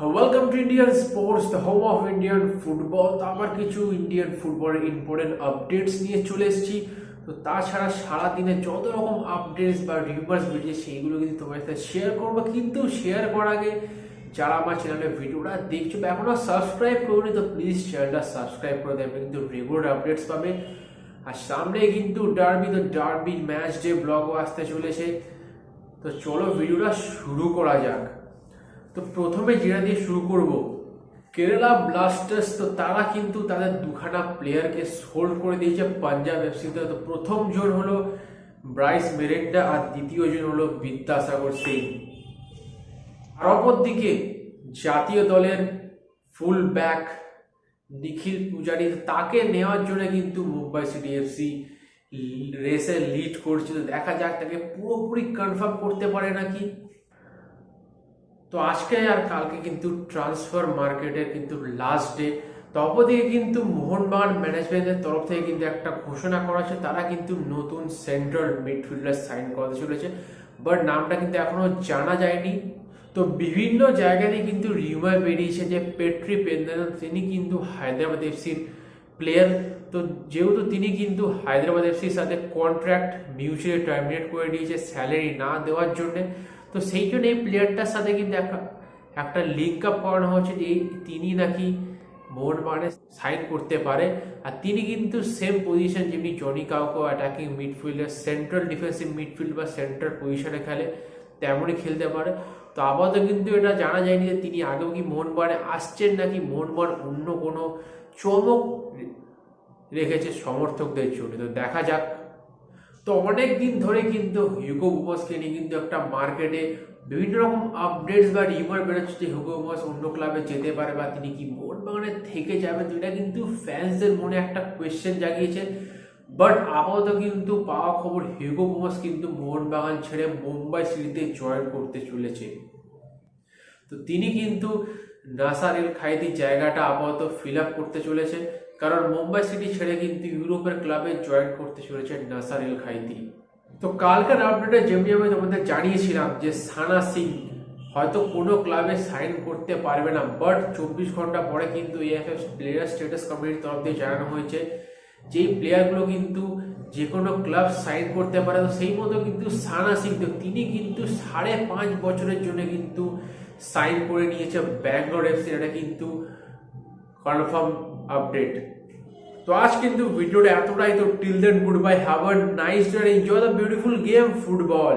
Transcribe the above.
Welcome to Indian sports the home of Indian football তো আমার কিছু ইন্ডিয়ান ফুটবলের ইম্পর্টেন্ট আপডেটস নিয়ে চলে এসেছি। তো তাছাড়া সারাদিনে যত রকম আপডেটস বা রিউমার্স বেরিয়ে সেইগুলো কিন্তু তোমার সাথে শেয়ার করব। কিন্তু শেয়ার করার আগে যারা আমার চ্যানেলে ভিডিওটা দেখছ বা এখনও সাবস্ক্রাইব করনি, তো প্লিজ চ্যানেলটা সাবস্ক্রাইব করে দেবে। কিন্তু রেগুলার আপডেটস পাবে। আর সামনে কিন্তু ডার্বি তো ডার্বি ম্যাচ ডে ব্লগও আসতে চলেছে। তো চলো ভিডিওটা শুরু করা যাক। তো প্রথমে যেটা দিয়ে শুরু করব কেরালা ব্লাস্টার্স তো তারা কিন্তু তাদের দুখানা প্লেয়ারকে সোল্ড করে দিয়েছে পাঞ্জাব এফসিতে তো। প্রথম জন হলো ব্রাইস মেরেন্ডা আর দ্বিতীয় জন হলো বিদ্যাসাগর সিং। আর অপরদিকে জাতীয় দলের ফুল ব্যাক নিখিল পূজারি তাকে নেওয়ার জন্য কিন্তু মুম্বাই সিটি এফসি রেসে লিড করছে। দেখা যাক তাকে পুরোপুরি কনফার্ম করতে পারে নাকি। তো আজকে আর কালকে কিন্তু ট্রান্সফার মার্কেটের কিন্তু লাস্ট ডে তো অপরদিকে কিন্তু মোহনবাগান ম্যানেজমেন্টের তরফ থেকে কিন্তু একটা ঘোষণা করা হয়েছে, তারা কিন্তু নতুন সেন্ট্রাল মিডফিল্ডার সাইন করতে চলেছে। বাট নামটা কিন্তু এখনও জানা যায়নি। তো বিভিন্ন জায়গাতে কিন্তু রিউমার বেরিয়েছে যে পেট্রি পেন্দান তিনি কিন্তু হায়দ্রাবাদ এফসির প্লেয়ার তো যেহেতু তিনি কিন্তু হায়দ্রাবাদ এফসির সাথে কন্ট্রাক্ট মিউচুয়ালি টার্মিনেট করে দিয়েছে স্যালারি না দেওয়ার জন্য তো সেই জন্য এই প্লেয়ারটার সাথে কিন্তু একটা লিঙ্ক আপ করানো হচ্ছে যে তিনি নাকি মোহনবাগানে সাইন করতে পারে। আর তিনি কিন্তু সেম পজিশন যেমনি Joni Kauko attacking midfielder central defensive midfield বা সেন্ট্রাল পজিশনে খেলে, তেমনই খেলতে পারে। তো আপাতত কিন্তু এটা জানা যায়নি যে তিনি আগেও কি মোহনবাগানে আসছেন নাকি মোহনবাগান অন্য কোনো চমক রেখেছে সমর্থকদের জন্য। তো দেখা যাক তো অনেক দিন ধরে কিন্তু হিউগো বুমাসকে নিয়ে কিন্তু একটা মার্কেটে বিভিন্ন রকম আপডেটস বা রিমার বেরোচ্ছে যে হিউগো বুমাস অন্য ক্লাবে যেতে পারে বা তিনি কি মোহনবাগানে থেকে যাবেন এটা কিন্তু ফ্যান্সদের মনে একটা কোয়েশ্চেন জাগিয়েছে বাট আপাতত কিন্তু পাওয়া খবর হিউগো বুমাস কিন্তু মোহনবাগান ছেড়ে মুম্বাই সিটিতে জয়েন করতে চলেছে। তো তিনি কিন্তু নাসার এল জায়গাটা আপাতত ফিল আপ করতে চলেছে। কারণ মুম্বাই সিটি ছেড়ে কিন্তু ইউরোপের ক্লাবে জয়েন করতে চলেছে নাসার এল খাইদি। তো কালকের আপডেটে যেমনি আমি তোমাদের জানিয়েছিলাম যে সানা সিং হয়তো কোনো ক্লাবে সাইন করতে পারবে না বাট চব্বিশ ঘণ্টা পরে কিন্তু এএফএফ প্লেয়ার স্ট্যাটাস কমিটির তরফ দিয়ে জানানো হয়েছে যেই প্লেয়ারগুলো কিন্তু যে কোনো ক্লাব সাইন করতে পারে। তো সেই মতো কিন্তু সানা সিং, তো তিনি কিন্তু সাড়ে পাঁচ বছরের জন্য কিন্তু সাইন করে নিয়েছে। ব্যাঙ্গালোর এফসি এটা কিন্তু কনফার্ম আপডেট তো আজ কিন্তু ভিডিওটা এতটাই তো till then goodbye have a nice day enjoy the beautiful game football